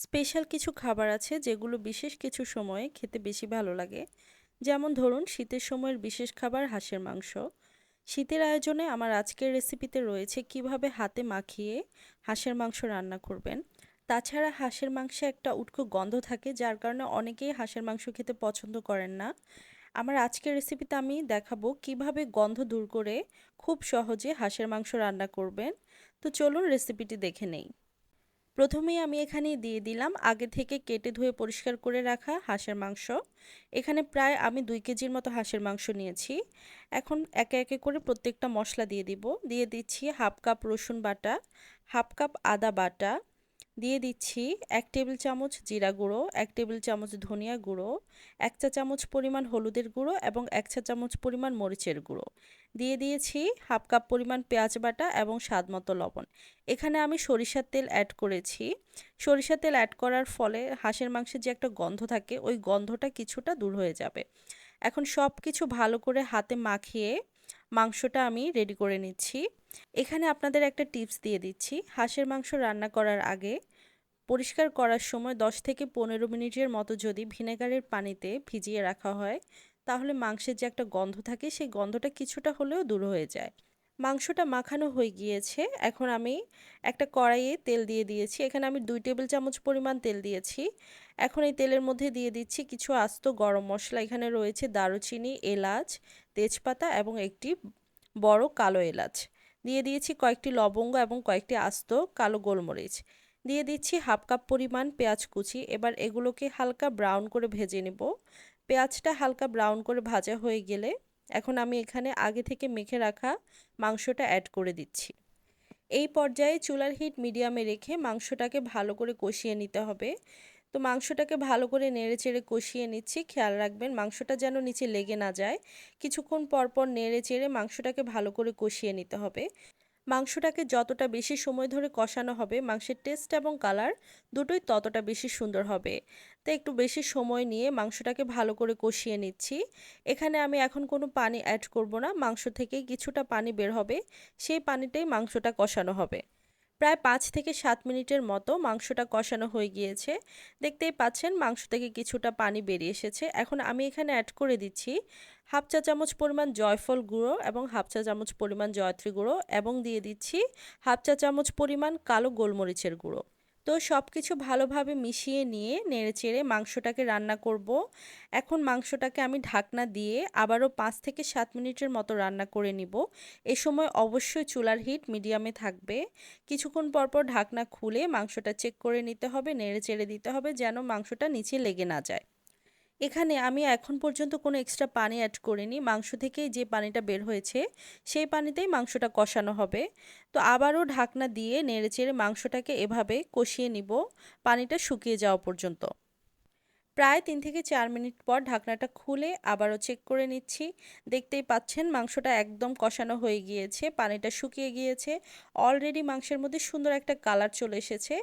Special কিছু খাবার আছে যেগুলো বিশেষ কিছু সময়ে খেতে বেশি ভালো লাগে। যেমন ধরুন, শীতের সময়ের বিশেষ খাবার হাঁসের মাংস। শীতের আয়োজনে আমার আজকের রেসিপিতে রয়েছে কীভাবে হাতে মাখিয়ে হাঁসের মাংস রান্না করবেন। তাছাড়া হাঁসের মাংসে একটা উটকো গন্ধ থাকে, যার কারণে অনেকেই হাঁসের মাংস খেতে পছন্দ করেন না। আমার আজকের রেসিপিতে আমি দেখাবো কীভাবে গন্ধ দূর করে খুব সহজে হাঁসের মাংস রান্না করবেন। তো চলুন রেসিপিটি দেখে নেই। প্রথমেই আমি এখানে দিয়ে দিলাম। আগে থেকে কেটে ধুয়ে পরিষ্কার করে রাখা হাঁসের মাংস। এখানে প্রায় আমি দুই কেজির মতো হাঁসের মাংস নিয়েছি। এখন একে একে করে প্রত্যেকটা মশলা দিয়ে দিব। দিয়ে দিচ্ছি হাফ কাপ রসুন বাটা, হাফ কাপ আদা বাটা দিয়ে দিচ্ছি এক টেবিল চামচ জিরা গুঁড়ো, এক টেবিল চামচ ধনিয়া গুঁড়ো, এক চা চামচ পরিমাণ হলুদের গুঁড়ো এবং এক চা চামচ পরিমাণ মরিচের গুঁড়ো। দিয়ে দিয়েছি হাফ কাপ পরিমাণ পেঁয়াজ বাটা এবং স্বাদ মতো লবণ। এখানে আমি সরিষার তেল অ্যাড করেছি। সরিষার তেল অ্যাড করার ফলে হাঁসের মাংসের যে একটা গন্ধ থাকে, ওই গন্ধটা কিছুটা দূর হয়ে যাবে। এখন সব কিছু ভালো করে হাতে মাখিয়ে মাংসটা আমি রেডি করে নিচ্ছি। এখানে আপনাদের একটা টিপস দিয়ে দিচ্ছি। হাঁসের মাংস রান্না করার আগে পরিষ্কার করার সময় 10 থেকে পনেরো মিনিটের মতো যদি ভিনেগারের পানিতে ভিজিয়ে রাখা হয়, তাহলে মাংসের যে একটা গন্ধ থাকে, সেই গন্ধটা কিছুটা হলেও দূর হয়ে যায়। মাংসটা মাখানো হয়ে গিয়েছে। এখন আমি একটা কড়াইয়ে তেল দিয়ে দিয়েছি। এখানে আমি দুই টেবিল চামচ পরিমাণ তেল দিয়েছি। এখন এই তেলের মধ্যে দিয়ে দিচ্ছি কিছু আস্ত গরম মশলা। এখানে রয়েছে দারুচিনি, এলাচ, তেজপাতা এবং একটি বড় কালো এলাচ। দিয়ে দিয়েছি কয়েকটি লবঙ্গ এবং কয়েকটি আস্ত কালো গোলমরিচ। দিয়ে দিচ্ছি হাফ কাপ পরিমাণ পেঁয়াজ কুচি। এবার এগুলোকে হালকা ব্রাউন করে ভেজে নেব। পেঁয়াজটা হালকা ব্রাউন করে ভাজা হয়ে গেলে এখন আমি এখানে আগে থেকে মেখে রাখা মাংসটা অ্যাড করে দিচ্ছি। এই পর্যায়ে চুলার হিট মিডিয়ামে রেখে মাংসটাকে ভালো করে কষিয়ে নিতে হবে। তো মাংসটাকে ভালো করে নেড়ে চেড়ে কষিয়ে নিচ্ছি। খেয়াল রাখবেন মাংসটা যেন নিচে লেগে না যায়। কিছুক্ষণ পরপর পর নেড়ে চেড়ে মাংসটাকে ভালো করে কষিয়ে নিতে হবে। মাংসটাকে যতটা বেশি সময় ধরে কষানো হবে, মাংসের টেস্ট এবং কালার দুটোই ততটা বেশি সুন্দর হবে। তো একটু বেশি সময় নিয়ে মাংসটাকে ভালো করে কষিয়ে নিচ্ছি। এখানে আমি এখন কোনো পানি অ্যাড করব না, মাংস থেকে কিছুটা পানি বের হবে, সেই পানিটাই মাংসটা কষানো হবে। প্রায় পাঁচ থেকে সাত মিনিটের মতো মাংসটা কষানো হয়ে গিয়েছে। দেখতেই পাচ্ছেন মাংস থেকে কিছুটা পানি বেরিয়ে এসেছে। এখন আমি এখানে অ্যাড করে দিচ্ছি হাফ চা চামচ পরিমাণ জয়ফল গুঁড়ো এবং হাফ চা চামচ পরিমাণ জয়ত্রী গুঁড়ো এবং দিয়ে দিচ্ছি হাফ চা চামচ পরিমাণ কালো গোলমরিচের গুঁড়ো। তো সব কিছু ভালোভাবে মিশিয়ে নিয়ে নেড়ে চেড়ে মাংসটাকে রান্না করব। এখন মাংসটাকে আমি ঢাকনা দিয়ে আবারও পাঁচ থেকে সাত মিনিটের মতো রান্না করে নিব। এ সময় অবশ্যই চুলার হিট মিডিয়ামে থাকবে। কিছুক্ষণ পরপর ঢাকনা খুলে মাংসটা চেক করে নিতে হবে নেড়ে চেড়ে দিতে হবে যেন মাংসটা নিচে লেগে না যায়। এখানে আমি এখন পর্যন্ত কোনো এক্সট্রা পানি অ্যাড করিনি। মাংস থেকেই যে পানিটা বের হয়েছে, সেই পানিতেই মাংসটা কষানো হবে। তো আবারও ঢাকনা দিয়ে নেড়েচেড়ে মাংসটাকে এভাবে কষিয়ে নিব। পানিটা শুকিয়ে যাওয়া পর্যন্ত। প্রায় তিন থেকে চার মিনিট পর ঢাকনাটা খুলে আবারও চেক করে নিচ্ছি। দেখতেই পাচ্ছেন মাংসটা একদম কষানো হয়ে গিয়েছে, পানিটা শুকিয়ে গিয়েছে। অলরেডি মাংসের মধ্যে সুন্দর একটা কালার চলে এসেছে।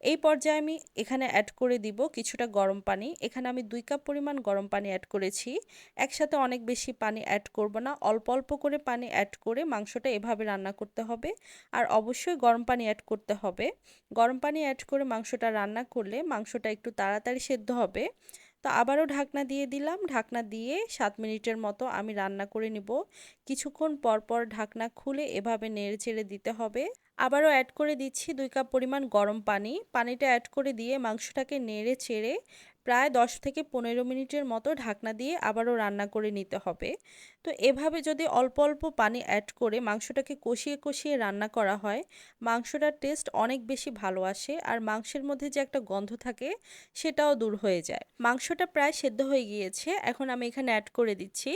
এই পর্যায়ে আমি এখানে অ্যাড করে দিব কিছুটা গরম পানি। এখানে আমি দুই কাপ পরিমাণ গরম পানি অ্যাড করেছি। একসাথে অনেক বেশি পানি অ্যাড করব না। অল্প অল্প করে পানি অ্যাড করে মাংসটা এভাবে রান্না করতে হবে। আর অবশ্যই গরম পানি অ্যাড করতে হবে। গরম পানি অ্যাড করে মাংসটা রান্না করলে মাংসটা একটু তাড়াতাড়ি সেদ্ধ হবে। তো আবারও ঢাকনা দিয়ে দিলাম। ঢাকনা দিয়ে সাত মিনিটের মতো আমি রান্না করে নিব। কিছুক্ষণ পর পর ঢাকনা খুলে এভাবে নেড়ে ছেড়ে দিতে হবে। আবারও অ্যাড করে দিচ্ছি দুই কাপ পরিমাণ গরম পানি। পানিটা অ্যাড করে দিয়ে মাংসটাকে নেড়ে চেড়ে প্রায় দশ থেকে পনেরো মিনিটের মতো ঢাকনা দিয়ে আবারও রান্না করে নিতে হবে। তো এভাবে যদি অল্প অল্প পানি অ্যাড করে মাংসটাকে কষিয়ে কষিয়ে রান্না করা হয়, মাংসটার টেস্ট অনেক বেশি ভালো আসে আর মাংসের মধ্যে যে একটা গন্ধ থাকে সেটাও দূর হয়ে যায়। মাংসটা প্রায় সেদ্ধ হয়ে গিয়েছে, এখন আমি এখানে অ্যাড করে দিচ্ছি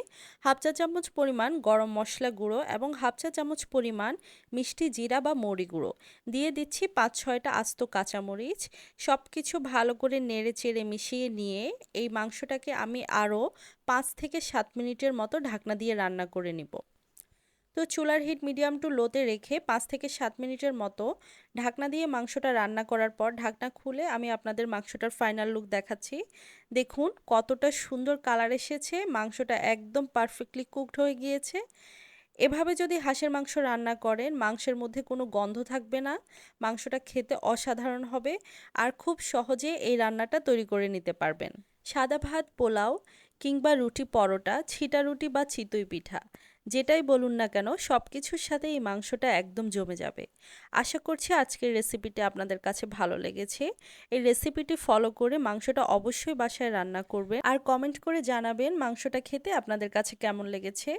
হাফ চা চামচ পরিমাণ গরম মশলা গুঁড়ো এবং হাফ চা চামচ পরিমাণ মিষ্টি জিরা বা মৌরি গুঁড়ো। দিয়ে দিচ্ছি পাঁচ ছয়টা আস্ত কাঁচামরিচ। সব কিছু ভালো করে নেড়ে চেড়ে মিশিয়ে নিয়ে এই মাংসটাকে আমি আরও পাঁচ থেকে সাত মিনিটের মতো ঢাকনা দিয়ে রান্না করে নিব। তো চুলার হিট মিডিয়াম টু লোতে রেখে পাঁচ থেকে সাত মিনিটের মতো ঢাকনা দিয়ে মাংসটা রান্না করার পর ঢাকনা খুলে আমি আপনাদের মাংসটার ফাইনাল লুক দেখাচ্ছি। দেখুন কতটা সুন্দর কালার এসেছে, মাংসটা একদম পারফেক্টলি কুকড হয়ে গিয়েছে। এভাবে যদি হাঁসের মাংস রান্না করেন, মাংসের মধ্যে কোনো গন্ধ থাকবে না, মাংসটা খেতে অসাধারণ হবে আর খুব সহজে এই রান্নাটা তৈরি করে নিতে পারবেন। সাদা ভাত, পোলাও কিংবা রুটি পরোটা, ছিটা রুটি বা চিতই পিঠা। যেটাই বলুন না কেন সব কিছুর সাথে এই মাংসটা একদম জমে যাবে। আশা করছি আজকের রেসিপিটি আপনাদের কাছে ভালো লেগেছে। এই রেসিপিটি ফলো করে মাংসটা অবশ্যই বাসায় রান্না করবে আর কমেন্ট করে জানাবেন মাংসটা খেতে আপনাদের কাছে কেমন লেগেছে।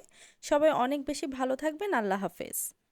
সবাই অনেক বেশি ভালো থাকবেন। আল্লাহ হাফেজ।